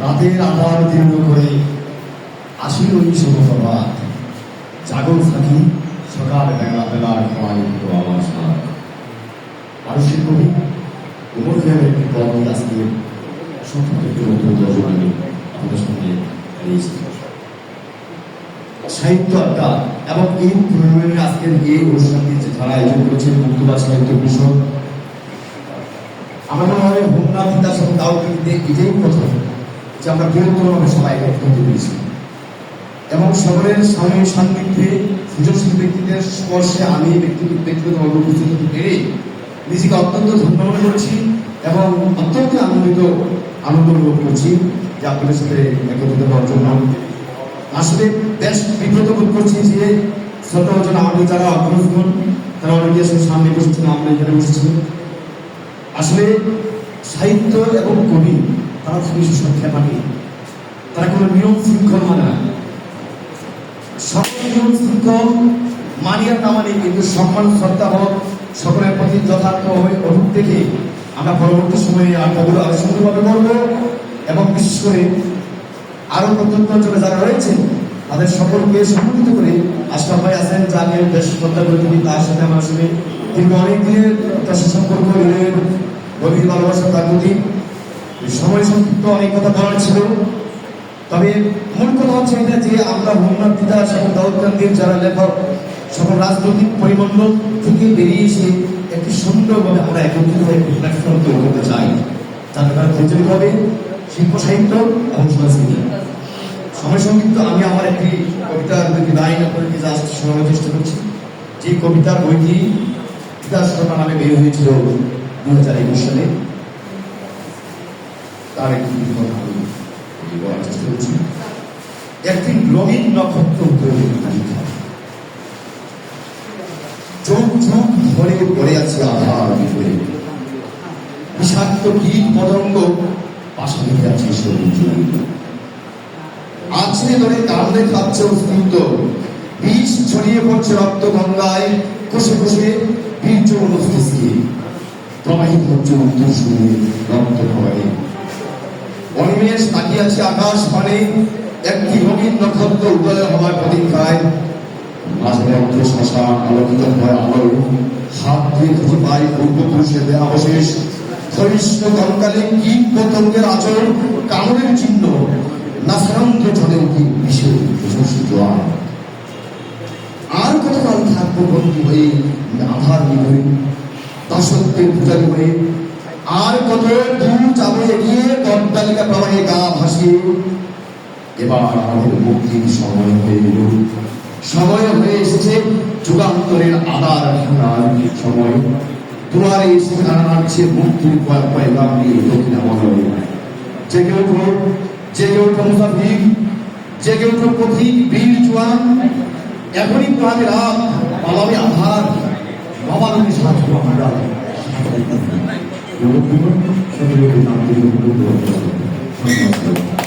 রাতের আবার দীর্ঘ করে আসিল ওই শুভপ্রভাত। জাগর থাকি সকাল বেলা বেলার খাওয়াই হলো আমার সাথ মানুষের কবি উমর কবি আজকে সত্তর থেকে নতুন সঙ্গে সাহিত্য আড্ডা এবং এই প্রয়োজনের আজকের এই অনুষ্ঠানটি যারা আয়োজন করেছেন, মুক্তবা সাহিত্য ভূষণ আমার মনে হয় হোমনা পিতা সহ দাউদিতে এটাই প্রথম। যে আমরা বৃহত্তরভাবে সবাই একত্রিত পেরেছি এবং সকলের স্বামী সান্নিধ্যে সুযোগশীল ব্যক্তিদের স্পর্শে আমি ব্যক্তি ব্যক্তিগতভাবে উপস্থিত হতে পেরে নিজেকে অত্যন্ত ধন্য মনে করছি এবং অত্যন্ত আনন্দিত, আনন্দ অনুভব করছি যে আপনাদের সাথে একত্রিত হওয়ার জন্য। আসলে বেশ বিব্রত বোধ করছি যে ছোট জন আমাদের যারা অগ্রসর, তারা অনেকে সামনে বসেছেন আমরা এখানে বসেছি। আসলে সাহিত্য এবং কবি তারা খুবই সুসংখ্যা মানে তারা কোনো নিয়ম শৃঙ্খল মানে না। সকল নিয়ম শৃঙ্খল, মানিয়া না মানে কিন্তু সম্মান, শ্রদ্ধা হোক সকলের প্রতি যথার্থ হয়ে অটুট দেখে আমরা পরবর্তী সময়ে আড্ডাগুলো আরও সুন্দরভাবে করব এবং বিশেষ করে আরও প্রত্যন্ত অঞ্চলে যারা রয়েছেন তাদের সকলকে সম্মিলিত করে আশরাফ ভাই আছেন যাকে বেশ শ্রদ্ধা করে তিনি তার সাথে আমার আসলে দীর্ঘ অনেক দিনের একটা সুসম্পর্ক, ঋণের গভীর ভালোবাসা, তার প্রতি সময় সংক্ষিপ্ত অনেক কথা বলার ছিল। তবে মূল কথা হচ্ছে এটা যে আমরা হোমনাথ পিতা সকল দাউদকান্দির, যারা লেখক, সকল রাজনৈতিক পরিমণ্ডল থেকে বেরিয়ে এসে একটি সুন্দরভাবে আমরা একত্রিত হয়ে একটি প্ল্যাটফর্ম তৈরি করতে চাই। যার কারণে প্রচলিত হবে, শিল্প, সাহিত্য এবং সংস্কৃতি। সময় সংক্ষিপ্ত আমি আমার একটি কবিতার দুটি লাইন আপনাদেরকে জাস্ট শোনানোর চেষ্টা করছি। যে কবিতার বইটি শর্মা নামে বের হয়েছিল দু হাজার একুশ সালে। তার একটি কথা বলার চেষ্টা করছি একটি রঙিন নক্ষত্র তৈরি তালিকা চোখ চোখ ধরে পড়ে আছে আধার ভিতরে। বিষাক্ত কীট পতঙ্গ পাশে লেগে আছে শরীর জুড়ে আছড়ে ধরে কামড়ে খাচ্ছে অস্তিত্ব বিষ ছড়িয়ে পড়ছে রক্ত গঙ্গায় কষে কষে বীর্য মস্তিষ্কে প্রবাহিত হচ্ছে শুনে রক্ত প্রবাহে অনিমেষ তাকিয়ে আছে আকাশ মানে একটি রঙিন নক্ষত্র উদয় হওয়ার প্রতীক্ষায়। মাঝে শ্মশান আলোকিত হয় আলো। হাত দিয়ে খুঁজে পাই পূর্বপুরুষের দেহাবশেষ ক্ষয়িষ্ণ কঙ্কালে কীট পতঙ্গের আচর কামড়ের চিহ্ন। নাসারন্ত চলে কি যশস্বী জোয়ার আর কতকাল থাকব বন্দী হয়ে? আধার নিভে দাসত্বের পূজারী হয়ে আর কত দূর যাব এগিয়ে কর্তালিকা প্রবাহে গা ভাসিয়ে এবার আমাদের মুক্তির সময় হয়ে এলো সময় হয়ে এসেছে যুগান্তরের আদার ভাঙার সময়। তোমার এই সেখানে নাড়ছে মুক্তির পয়গাম নিয়ে দক্ষিণাময় জেগে উঠো জেগে উঠো মুসাফির জেগে উঠো পথিক, বীর, জোয়ান, এখনই প্রাণে রাত পালাবে আধার। বাবালকে সাহায্য আমরা সকলকে নাম দিয়ে ধন্যবাদ